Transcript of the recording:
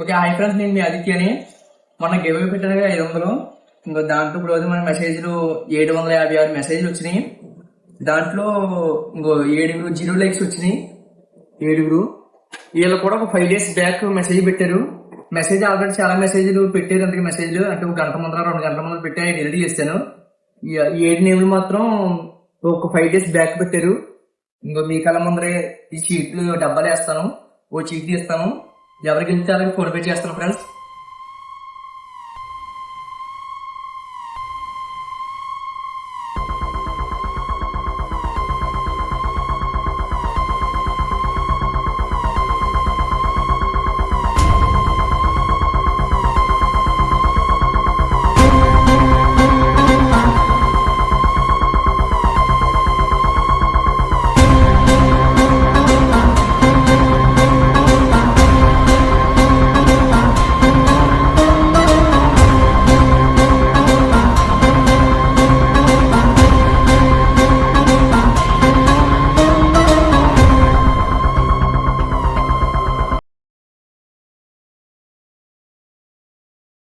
Okay hi friends నేను మీ ఆదిత్యని మొన్న give పెట్టాను కదా ఐదు వందలు. ఇంకా దాంట్లో ఇప్పుడు రోజు మన మెసేజ్లు ఏడు వందల యాభై ఆరు మెసేజ్లు వచ్చినాయి. దాంట్లో ఇంకో ఏడుగురు జీరో లైక్స్ వచ్చినాయి. ఏడుగురు. వీళ్ళు కూడా ఒక ఫైవ్ డేస్ బ్యాక్ మెసేజ్ పెట్టారు. మెసేజ్ ఆల్రెడీ చాలా మెసేజ్లు పెట్టారు. అందుకే మెసేజ్లు అంటే ఒక గంట ముందర రెండు గంటల ముందర పెట్టి ఆయన డిలీట్ చేస్తాను ఏడు నేమ్లు మాత్రం ఒక ఫైవ్ డేస్ బ్యాక్ పెట్టారు. ఇంకో మీ కళ్ళ ముందరే ఈ చీట్లు డబ్బాలు వేస్తాను. ఓ చీట్ తీస్తాను. ఎవరికి వెళ్తే ఫోన్ పే చేస్తున్నాం ఫ్రెండ్స్